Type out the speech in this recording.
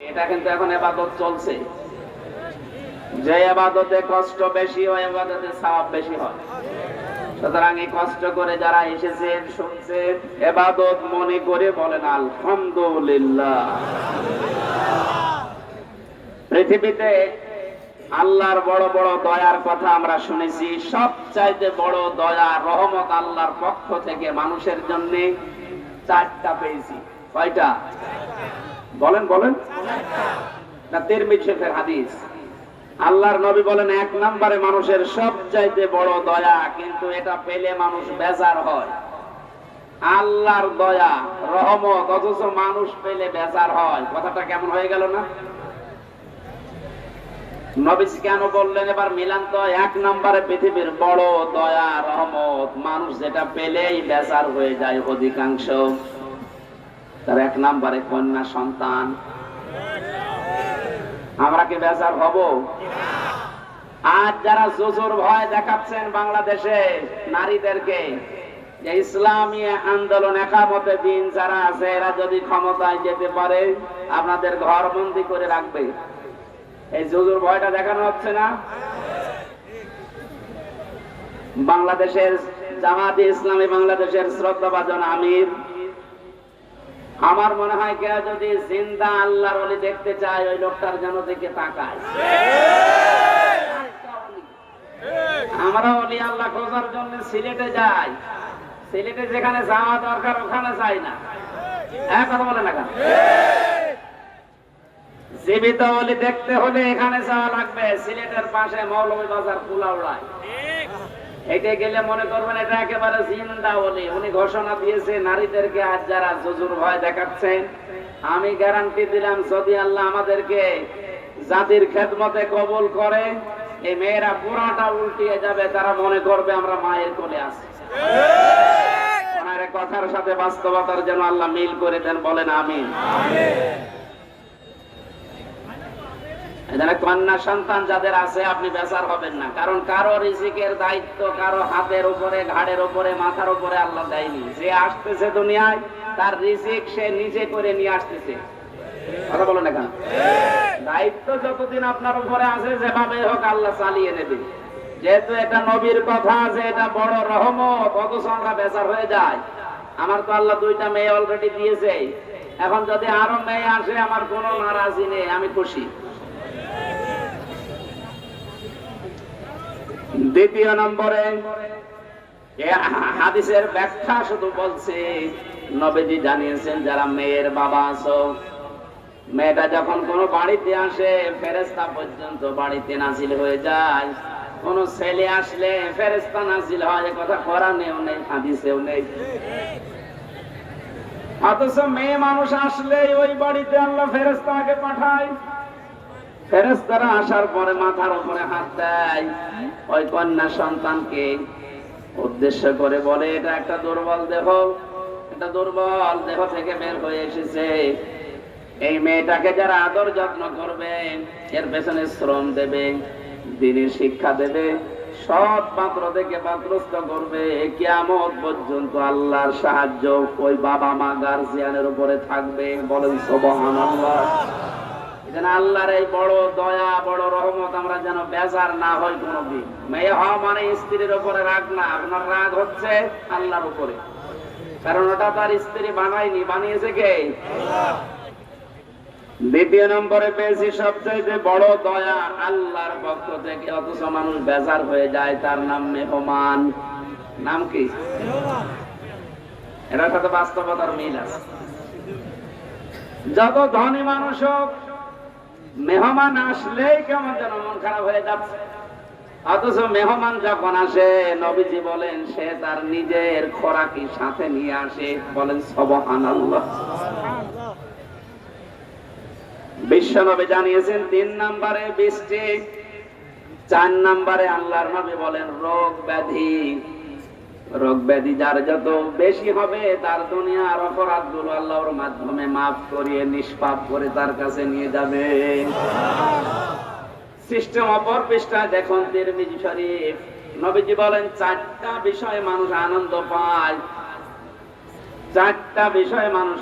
এটা কিন্তু এখন এবাদত চলছে। যে এবাদতে কষ্ট বেশি হয়, এবাদতে সওয়াব বেশি হয়। সুতরাং এই কষ্ট করে যারা এসেছেন, শুনছেন, এবাদত মনে করে বলেন, আলহামদুলিল্লাহ। পৃথিবীতে আল্লাহর বড় বড় দয়ার কথা আমরা শুনেছি। সবচাইতে বড় দয়া, রহমত আল্লাহর পক্ষ থেকে মানুষের জন্য চারটা পেয়েছি। কয়টা? বলেন বলেন। না, তিরমিজ শরীফের হাদিস। আল্লাহর নবী বলেন, এক নম্বরে মানুষের সবচাইতে বড় দয়া, কিন্তু এটা পেলে মানুষ বেজার হয়। আল্লাহর দয়া, রহমত, অথচ মানুষ পেলে বেজার হয়। কথাটা কেমন হয়ে গেল না? নবীজ কেন বললেন, এবার মিলান তো, এক নম্বরে পৃথিবীর বড় দয়া, রহমত, মানুষ যেটা পেলেই বেজার হয়ে যায় অধিকাংশ। তার এক নম্বরে কন্যা সন্তান। আমরা কি বেজার হব? আজ যারা জোজোর ভয় দেখাচ্ছেন বাংলাদেশে নারীদেরকে, যে ইসলামী আন্দোলন একামতে দিন যারা আছে, এরা যদি ক্ষমতায় যেতে পারে, আপনাদের ঘর বন্দি করে রাখবে। এই জোজোর ভয়টা দেখানো হচ্ছে না? বাংলাদেশের জামাতে ইসলামী, বাংলাদেশের শ্রদ্ধাভাজন আমির আমার মনে হয় কেউ যদি জিন্দা আল্লাহর অলি দেখতে চায়, ওই লোকটার যেন দিকে তাকায়। আমরা অলি আল্লাহ খোঁজার জন্য সিলেটে যাই। সিলেটে যেখানে যাওয়া দরকার, ওখানে যাই না। হ্যাঁ কথা বলে না কেন? জীবিত অলি দেখতে হলে এখানে যাওয়া লাগবে। সিলেটের পাশে মৌলভী বাজার কুলাউড়ায়। এটা গেলে মনে করবেন এটা একেবারে জিন্দা বলে। উনি ঘোষণা দিয়েছে নারীদেরকে আজ যারা জজুর ভয় দেখাচ্ছেন আমি গ্যারান্টি দিলাম যদি আল্লাহ আমাদেরকে জাতির খেদমতে কবল করে এই মেয়েরা পুরাটা উল্টিয়ে যাবে তারা মনে করবে আমরা মায়ের কোলে আছি। কথার সাথে বাস্তবতার যেন আল্লাহ মিল করে দেন বলেন আমিন। এখানে কন্যা সন্তান যাদের আছে, আপনি বেচার হবেন না। কারণ কারও রিজিকের দায়িত্ব, কারও হাতের উপরে, ঘাড়ের উপরে, মাথার উপরে আল্লাহ দেয়নি। যে আসতেছে দুনিয়ায়, তার রিজিক সে নিজে করে নিয়ে আসতেছে। কথা বলো না দায়িত্ব যতদিন আপনার উপরে আছে, যেভাবে হোক আল্লাহ চালিয়ে নেবে। যেহেতু এটা নবীর কথা আছে এটা বড় রহমত, অথচ আমরা বেচার হয়ে যায় আমার তো আল্লাহ দুইটা মেয়ে অলরেডি দিয়েছে। এখন যদি আরও মেয়ে আসে, আমার কোনো নারাজি নেই, আমি খুশি। দ্বিতীয় নম্বরে হাদিসের ব্যাখ্যা শুধু বলছে, নবীজি জানিয়েছেন, যারা মেয়ের বাবা আছো, মেয়েটা যখন কোনো বাড়িতে আসে ফেরেস্তা পর্যন্ত বাড়িতে নাজিল হয়ে যায়। কোন ছেলে আসলে ফেরেস্তা নাজিল হয় কথা কোরআনেও নেই, হাদিসেও নেই। অথচ মেয়ে মানুষ আসলে ওই বাড়িতে আল্লাহ ফেরেস্তাকে পাঠায়। ফেরেস্তারা আসার পরে মাথার উপরে হাত দেয়। ওই কন্যা সন্তানকে উদ্দেশ্য করে বলে, এটা একটা দুর্বল দেহ। এটা দুর্বল দেহ থেকে বের হয়ে এসেছে। এই মেয়েটাকে যারা আদর যত্ন করবে, এর পেছনে শ্রম দেবে দিনের শিক্ষা দেবে, সৎ পাত্র থেকে পাত্রস্থ করবে। কিয়ামত পর্যন্ত আল্লাহর সাহায্য ওই বাবা মা গার্জিয়ানের উপরে থাকবে। বলেন সোবহান আল্লাহ যেন আল্লাহর এই বড় দয়া, বড় রহমত আমরা যেন বেজার না হই কোনোদিন। মেয়ে হওয়া মানে স্ত্রীর উপরে রাগ না, আপনার রাগ হচ্ছে আল্লাহর উপরে। কারণ ওটা তার স্ত্রী বানায়নি, বানিয়েছে কে? দ্বিতীয় নম্বরে পেয়েছি সবচাইতে বড় দয়া, আল্লাহর পক্ষ থেকে। অথচ মানুষ বেজার হয়ে যায়, তার নাম মেহমান। নাম কি? এটার সাথে বাস্তবতার মিল আছে। যত ধনী মানুষ হোক মেহমান আসলেই কেমন যেন মন খারাপ হয়ে যাচ্ছে। অথচ মেহমান যখন আসে, নবীজি বলেন, সে তার নিজের খোরাকি সাথে নিয়ে আসে। বলেন সবহান বিশ্ব নবী জানিয়েছেন, তিন নম্বরে বৃষ্টি, চার নম্বরে আল্লাহর নবী বলেন, রোগ ব্যাধি। রোগ ব্যাধি যার যত বেশি হবে, তার দুনিয়ার অপরাধগুলো আল্লাহর মাধ্যমে মাফ করিয়ে, নিষ্পাপ করে তার কাছে নিয়ে যাবে। সিস্টেম অপর পৃষ্ঠা দেখুন তিরমিজি শরীফ। নবীজি বলেন, চারটা বিষয়ে মানুষ আনন্দ পায়। চারটা বিষয়ে মানুষ